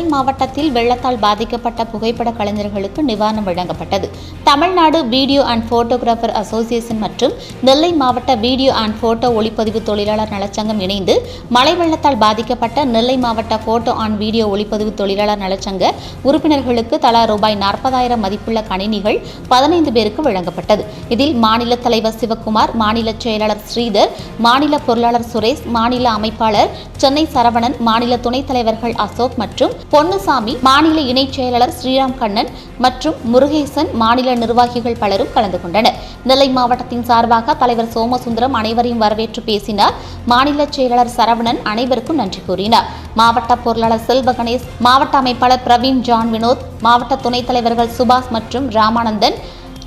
நெல்லை மாவட்டத்தில் வெள்ளத்தால் பாதிக்கப்பட்ட புகைப்பட கலைஞர்களுக்கு நிவாரணம் வழங்கப்பட்டது. Tamil Nadu video and photographer association மற்றும் நெல்லை மாவட்ட வீடியோ அண்ட் போட்டோ ஒளிப்பதிவு தொழிலாளர் நலச்சங்கம் இணைந்து மழை வெள்ளத்தால் பாதிக்கப்பட்ட நெல்லை மாவட்ட போட்டோ அண்ட் வீடியோ ஒளிப்பதிவு தொழிலாளர் நலச்சங்க உறுப்பினர்களுக்கு தலா ரூபாய் நாற்பதாயிரம் மதிப்புள்ள கணினிகள் பதினைந்து பேருக்கு வழங்கப்பட்டது. இதில் மாநில தலைவர் சிவக்குமார் மாநில செயலாளர் ஸ்ரீதர் மாநில பொருளாளர் சுரேஷ் மாநில அமைப்பாளர் சென்னை சரவணன் மாநில துணைத் தலைவர்கள் அசோக் மற்றும் பொன்னுசாமி மாநில இணைச் செயலாளர் ஸ்ரீராம் கண்ணன் மற்றும் முருகேசன் மாநில நிர்வாகிகள் பலரும் கலந்து கொண்டனர். நெல்லை மாவட்டத்தின் சார்பாக தலைவர் சோமசுந்தரம் அனைவரையும் வரவேற்று பேசினார். மாநில செயலாளர் சரவணன் அனைவருக்கும் நன்றி கூறினார். மாவட்ட பொருளாளர் செல்வ கணேஷ் மாவட்ட அமைப்பாளர் பிரவீன் ஜான் வினோத் மாவட்ட துணைத் தலைவர்கள் சுபாஷ் மற்றும் ராமானந்தன்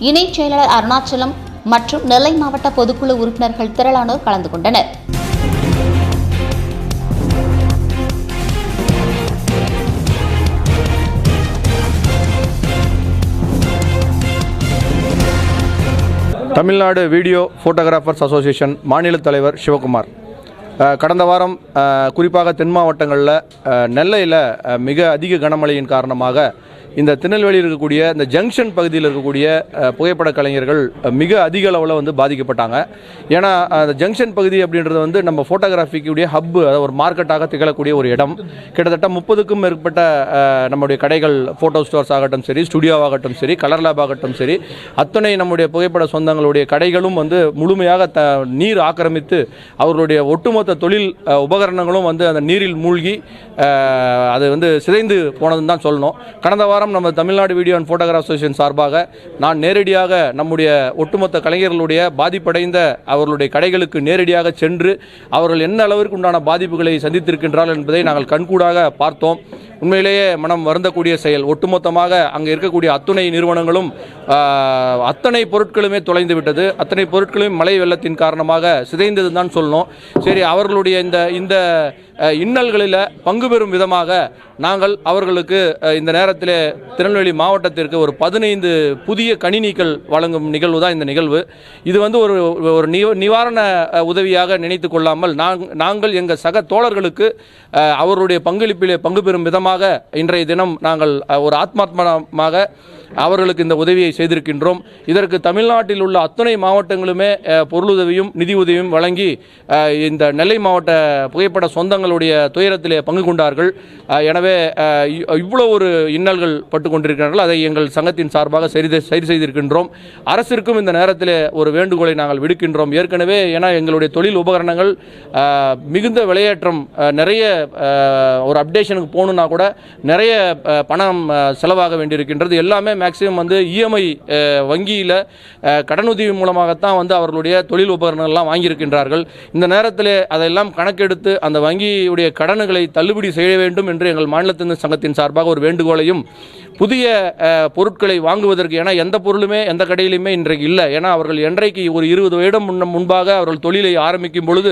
இணைச் செயலாளர் அருணாச்சலம் மற்றும் நெல்லை மாவட்ட பொதுக்குழு உறுப்பினர்கள் திரளானோர் கலந்து கொண்டனர். தமிழ்நாடு வீடியோ ஃபோட்டோகிராஃபர்ஸ் அசோசியேஷன் மாநில தலைவர் சிவகுமார். கடந்த வாரம் குறிப்பாக தென் மாவட்டங்களில் நெல்லையில் மிக அதிக கனமழையின் காரணமாக இந்த திருநெல்வேலியில் இருக்கக்கூடிய இந்த ஜங்ஷன் பகுதியில் இருக்கக்கூடிய புகைப்பட கலைஞர்கள் மிக அதிக அளவில் வந்து பாதிக்கப்பட்டாங்க. ஏன்னா அந்த ஜங்ஷன் பகுதி அப்படின்றது வந்து நம்ம ஃபோட்டோகிராஃபிக்குடைய ஹப்பு அதாவது ஒரு மார்க்கெட்டாக திகழக்கூடிய ஒரு இடம். கிட்டத்தட்ட முப்பதுக்கும் மேற்பட்ட நம்முடைய கடைகள் ஃபோட்டோ ஸ்டோர்ஸ் ஆகட்டும் சரி ஸ்டுடியோவாகட்டும் சரி கலர் லேப் ஆகட்டும் சரி அத்தனை நம்முடைய புகைப்பட சொந்தங்களுடைய கடைகளும் வந்து முழுமையாக த நீர் ஆக்கிரமித்து அவர்களுடைய ஒட்டுமொத்த தொழில் உபகரணங்களும் வந்து அந்த நீரில் மூழ்கி அது வந்து சிதைந்து போனதுன்னு தான் சொல்லணும். கடந்த வாரம் நம்ம Tamil Nadu video and photograph association சார்பாக நான் நேரடியாக நம்முடைய ஒட்டுமொத்த கலைஞர்களுடைய பாதிப்படைந்த அவர்களுடைய கடைகளுக்கு நேரடியாக சென்று அவர்கள் என்ன அளவிற்கு உண்டான பாதிப்புகளை சந்தித்திருக்கின்றார்கள் என்பதை நாங்கள் கண்கூடாக பார்த்தோம். உண்மையிலேயே மனம் வருந்தக்கூடிய செயல். ஒட்டுமொத்தமாக அங்கே இருக்கக்கூடிய அத்துணை நிறுவனங்களும் அத்தனை பொருட்களுமே தொலைந்து விட்டது. அத்தனை பொருட்களும் மழை வெள்ளத்தின் காரணமாக சிதைந்தது தான் சொல்லணும். சரி அவர்களுடைய இந்த இந்த இன்னல்களில் பங்கு பெறும் விதமாக நாங்கள் அவர்களுக்கு இந்த நேரத்தில் திருநெல்வேலி மாவட்டத்திற்கு ஒரு பதினைந்து புதிய கணினிகள் வழங்கும் நிகழ்வு தான் இந்த நிகழ்வு. இது வந்து ஒரு ஒரு நிவாரண உதவியாக நினைத்து கொள்ளாமல் நாங்கள் எங்கள் சக தோழர்களுக்கு அவருடைய பங்களிப்பிலே பங்கு பெறும் விதமாக இன்றைய தினம் நாங்கள் ஒரு ஆத்மாத்மமாக அவர்களுக்கு இந்த உதவியை செய்திருக்கின்றோம். இதற்கு தமிழ்நாட்டில் உள்ள அத்தனை மாவட்டங்களுமே பொருளுதவியும் நிதி உதவியும் வழங்கி இந்த நெல்லை மாவட்ட புகைப்பட சொந்தங்களுடைய துயரத்திலே பங்கு கொண்டார்கள். எனவே இவ்வளோ ஒரு இன்னல்கள் பட்டு கொண்டிருக்கிறார்கள். அதை எங்கள் சங்கத்தின் சார்பாக சரி செ- சரி செய்திருக்கின்றோம். அரசிற்கும் இந்த நேரத்தில் ஒரு வேண்டுகோளை நாங்கள் விடுக்கின்றோம். ஏற்கனவே ஏன்னா எங்களுடைய தொழில் உபகரணங்கள் மிகுந்த விலையேற்றம் நிறைய ஒரு அப்டேஷனுக்கு போகணுன்னா கூட நிறைய பணம் செலவாக வேண்டியிருக்கின்றது. எல்லாமே மேக்சிமம் வந்து இஎம்ஐ வங்கியில் கடனுதவி மூலமாகத்தான் வந்து அவர்களுடைய தொழில் உபகரணங்கள்லாம் வாங்கியிருக்கின்றார்கள். இந்த நேரத்தில் அதையெல்லாம் கணக்கெடுத்து அந்த வங்கியுடைய கடன்களை தள்ளுபடி செய்ய வேண்டும் என்று எங்கள் மாநிலத்தின் சங்கத்தின் சார்பாக ஒரு வேண்டுகோளையும் புதிய பொருட்களை வாங்குவதற்கு ஏன்னா எந்த பொருளுமே எந்த கடையிலுமே இன்றைக்கு இல்லை. ஏன்னா அவர்கள் என்றைக்கு ஒரு இருபது வருடம் முன்ன முன்பாக அவர்கள் தொழிலை ஆரம்பிக்கும் பொழுது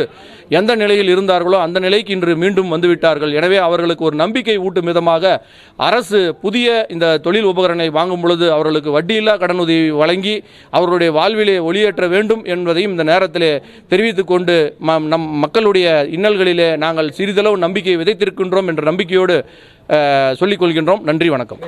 எந்த நிலையில் இருந்தார்களோ அந்த நிலைக்கு இன்று மீண்டும் வந்துவிட்டார்கள். எனவே அவர்களுக்கு ஒரு நம்பிக்கை ஊட்டும் விதமாக அரசு புதிய இந்த தொழில் உபகரணை வாங்கும் பொழுது அவர்களுக்கு வட்டியில்லா கடனுதவி வழங்கி அவருடைய வாழ்விலே ஒளியேற்ற வேண்டும் என்பதையும் இந்த நேரத்திலே தெரிவித்துக் கொண்டு நம் மக்களுடைய இன்னல்களிலே நாங்கள் சிறிதளவு நம்பிக்கையை விதைத்திருக்கின்றோம் என்ற நம்பிக்கையோடு அஹ், சொல்லிக் கொள்கின்றோம் நன்றி வணக்கம்.